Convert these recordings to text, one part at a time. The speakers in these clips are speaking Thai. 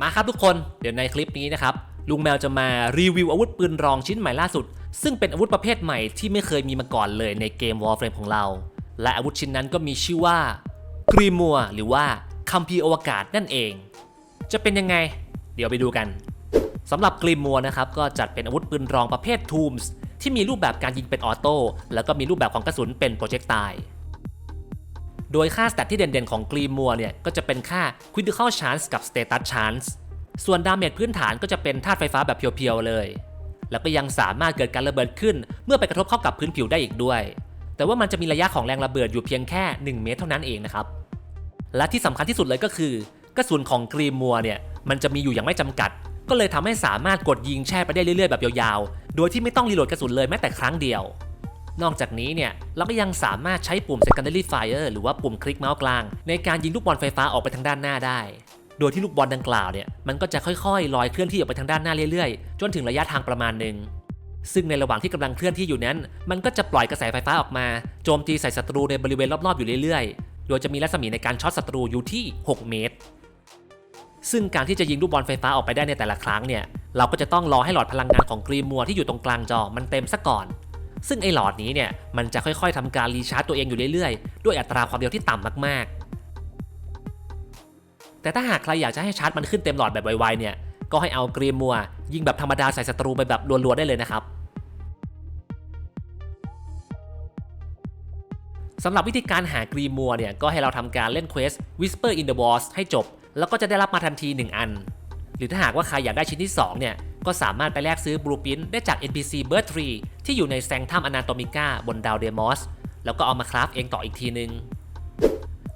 มาครับทุกคนเดี๋ยวในคลิปนี้นะครับลุงแมวจะมารีวิวอาวุธปืนรองชิ้นใหม่ล่าสุด ซึ่งเป็นอาวุธประเภทใหม่ที่ไม่เคยมีมาก่อนเลยในเกม Warframe ของเรา และอาวุธชิ้นนั้นก็มีชื่อว่ากรีมัวหรือว่าคัมภีอวกาศนั่นเอง จะเป็นยังไง เดี๋ยวไปดูกันสำหรับกรีมัวนะครับก็จัดเป็นอาวุธปืนรองประเภททูมส์ที่มีรูปแบบการยิงเป็นออโต้แล้วก็มีรูปแบบของกระสุนเป็นโปรเจกตาย โดยค่าสแตทที่เด่นๆของกรีมัวเนี่ยก็จะเป็นค่า Critical Chance กับ Status Chance ส่วนดาเมจพื้นฐานก็จะเป็นธาตุไฟฟ้าแบบเพียวๆเลย แล้วก็ยังสามารถเกิดการระเบิดขึ้น เมื่อไปกระทบเข้ากับพื้นผิวได้อีกด้วย แต่ว่ามันจะมีระยะของแรงระเบิดอยู่เพียงแค่ 1 เมตรเท่านั้นเองนะครับ และที่สำคัญที่สุดเลยก็คือกระสุนของกรีมัวเนี่ยมันจะมีอยู่อย่างไม่จำกัด ก็เลยทำให้สามารถกดยิงแช่ไปได้เรื่อยๆแบบยาวๆ โดยที่ไม่ต้องรีโหลดกระสุนเลยแม้แต่ครั้งเดียว นอกจากนี้เนี่ยเราก็ยังสามารถใช้ปุ่ม secondary fire หรือว่าปุ่มคลิกเมาส์กลาง ในการยิงลูกบอลไฟฟ้าออกไปทางด้านหน้าได้ โดยที่ลูกบอลดังกล่าวเนี่ยมันก็จะค่อยๆ ลอยเคลื่อนที่ออกไปทางด้านหน้าเรื่อยๆ จนถึงระยะทางประมาณหนึ่งซึ่งในระหว่างที่กำลังเคลื่อนที่อยู่นั้น มันก็จะปล่อยกระแสไฟฟ้าออกมา โจมตีใส่ศัตรูในบริเวณรอบๆอยู่เรื่อยๆ โดยจะมีรัศมีในการช็อตศัตรูอยู่ที่ 6 เมตร ซึ่งการที่จะยิงลูกบอลไฟฟ้าออกไปได้ในแต่ละครั้งเนี่ย เราก็จะต้องรอให้หลอดพลังงานของกรีมัวที่อยู่ตรงกลางจอมันเต็มซะก่อน ซึ่งไอหลอดนี้เนี่ยมันจะค่อยๆทำการรีชาร์จตัวเองอยู่เรื่อยๆ ด้วยอัตราความเร็วที่ต่ำมากๆ แต่ถ้าหากใครอยากจะให้ชาร์จมันขึ้นเต็มหลอดแบบไวๆเนี่ยก็ให้เอากรีมัวยิงแบบธรรมดาใส่ศัตรูไปแบบรัวๆได้เลยนะครับสำหรับวิธีการหากรีมัวเนี่ยก็ให้เราทำการเล่นเควส Whisper in the Walls ให้จบ แล้วก็จะได้รับมาทันที 1 อัน หรือถ้าหากว่าใครอยากได้ชิ้นที่ 2 เนี่ย ก็สามารถไปแลกซื้อบลูปินได้จาก NPC Bird Tree ที่อยู่ในแซงทัมอนาโตมิก้าบนดาวเดมอสแล้วก็เอามาคราฟเองต่ออีกทีนึง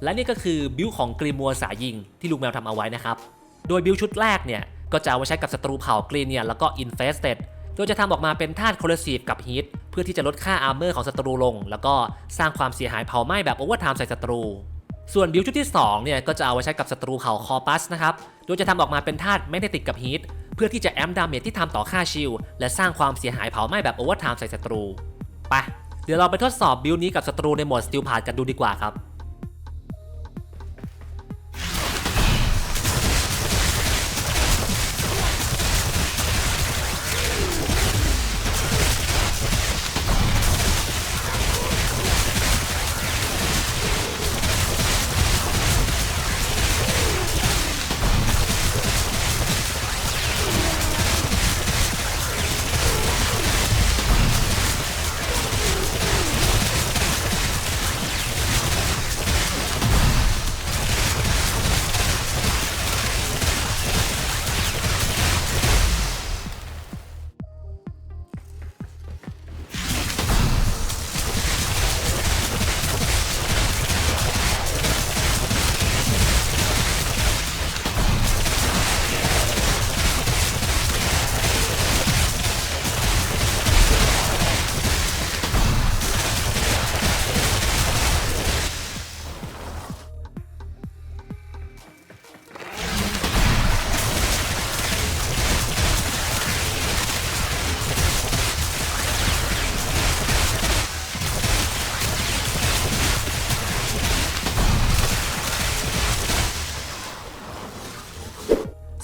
และนี่ก็คือบิลของกรีมัวสายยิงที่ลุงแมวทำเอาไว้นะครับ โดยบิลชุดแรกเนี่ย ก็จะเอาไว้ใช้กับศัตรูเผ่ากรีเนียแล้วก็อินเฟสเต็ดโดยจะทำออกมาเป็นธาตุโคลซีฟกับฮีทเพื่อที่จะลดค่าอาร์เมอร์ของศัตรูลง แล้วก็สร้างความเสียหายเผาไหม้แบบโอเวอร์ไทม์ใส่ศัตรูส่วนบิลชุดที่2เนี่ยก็จะเอาไว้ใช้กับศัตรูเผ่าคอปัสนะครับ โดยจะทำออกมาเป็นธาตุแมกเนติกกับฮีท เพื่อที่จะแอมดาเมจที่ทำต่อค่าชิลและสร้างความเสียหายเผาไหม้แบบโอเวอร์ไทม์ใส่ศัตรู ไป เดี๋ยวเราไปทดสอบบิลนี้กับศัตรูในโหมดสติลพาดกันดูดีกว่าครับ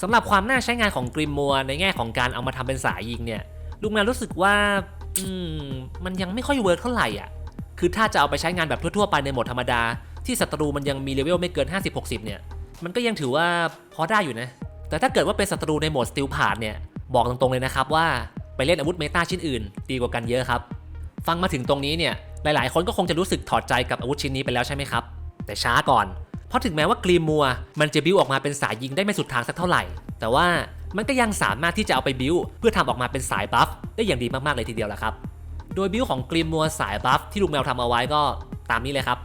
สำหรับความน่าใช้งานของกริมมัวในแง่ของการเอามาทำเป็นสายยิงเนี่ยลุงแมวรู้สึกว่าอืมมันยังไม่ค่อยเวิร์กเท่าไหร่อะ คือถ้าจะเอาไปใช้งานแบบทั่วๆไปในโหมดธรรมดา ที่ศัตรูมันยังมีเลเวลไม่เกิน 50-60 เนี่ย มันก็ยังถือว่าพอได้อยู่นะ แต่ถ้าเกิดว่าเป็นศัตรูในโหมดสติลพาดเนี่ย บอกตรงๆเลยนะครับว่าไปเล่นอาวุธเมตาชิ้นอื่น ดีกว่ากันเยอะครับ ฟังมาถึงตรงนี้เนี่ย หลายๆ คนก็คงจะรู้สึกถอดใจกับอาวุธชิ้นนี้ไปแล้วใช่ไหมครับ แต่ช้าก่อน เพราะถึงแม้ว่ากรีมัวมันจะบิวออกมาเป็นสายยิงได้ไม่สุดทางสักเท่าไหร่ แต่ว่ามันก็ยังสามารถที่จะเอาไปบิวเพื่อทำออกมาเป็นสายบัฟได้อย่างดีมากๆเลยทีเดียวละครับ โดยบิวของกรีมัวสายบัฟที่ลุงแมวทำเอาไว้ก็ตามนี้เลยครับ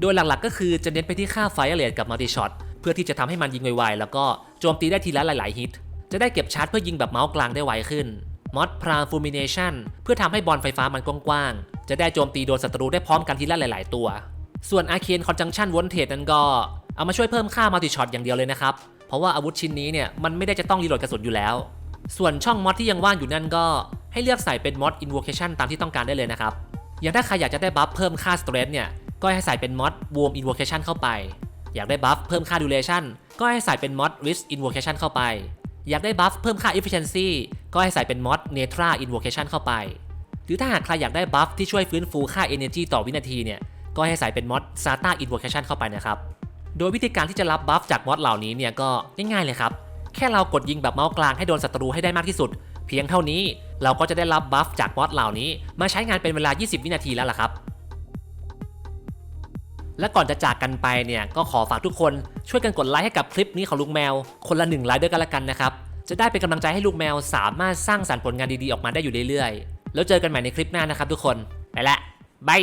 โดยหลักๆก็คือจะเน้นไปที่ค่าไฟเรทกับมัลติช็อตเพื่อที่จะทำให้มันยิงไวๆแล้วก็โจมตีได้ทีละหลายๆฮิตจะได้เก็บชาร์จเพื่อยิงแบบเมาส์กลางได้ไวขึ้นมอดพรามฟูมิเนชันเพื่อทำให้บอลไฟฟ้ามันกว้างๆจะได้โจมตีโดนศัตรูได้พร้อมกันทีละหลาย ๆ ตัว ส่วนอาเคนคอนจังชันวนเทจนั้นก็เอามาช่วยเพิ่มค่ามัลติช็อตอย่างเดียวเลยนะครับ เพราะว่าอาวุธชิ้นนี้เนี่ยมันไม่ได้จะต้องรีโหลดกระสุนอยู่แล้ว ส่วนช่องมอดที่ยังว่างอยู่นั่นก็ให้เลือกใส่เป็นมอดอิน o ว a t i o n ตามที่ต้องการได้เลยนะครับ อย่างถ้าใครอยากจะได้บัฟเพิ่มค่าสเตรนเนี่ยก็ให้ใส่เป็นมอด Warm Invocation เข้าไป อยากได้บัฟเพิ่มค่า duration ก็ให้ใส่เป็น mod risk invocation เข้าไป อยากได้บัฟเพิ่มค่า efficiency ก็ให้ใส่เป็น mod netra invocation เข้าไป หรือถ้าหากใครอยากได้บัฟที่ช่วยฟื้นฟูค่า energy ต่อวินาทีเนี่ย ก็ให้ใส่เป็น mod sata invocation เข้าไปนะครับ โดยวิธีการที่จะรับบัฟจากมอดเหล่านี้เนี่ยก็ง่ายๆเลยครับ แค่เรากดยิงแบบเมาส์กลางให้โดนศัตรูให้ได้มากที่สุด เพียงเท่านี้เราก็จะได้รับบัฟจากมอดเหล่านี้ มาใช้งานเป็นเวลา 20 วินาทีแล้วล่ะครับ และก่อนจะจากกันไปเนี่ยก็ขอฝากทุกคนช่วยกันกดไลค์ให้กับคลิปนี้ของลุงแมว คนละหนึ่งไลค์ด้วยกันละกันนะครับจะได้เป็นกำลังใจให้ลุงแมวสามารถสร้างสรรค์ผลงานดีๆ ออกมาได้อยู่เรื่อยๆ แล้วเจอกันใหม่ในคลิปหน้านะครับทุกคน ไปละบาย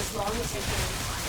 as long as you can.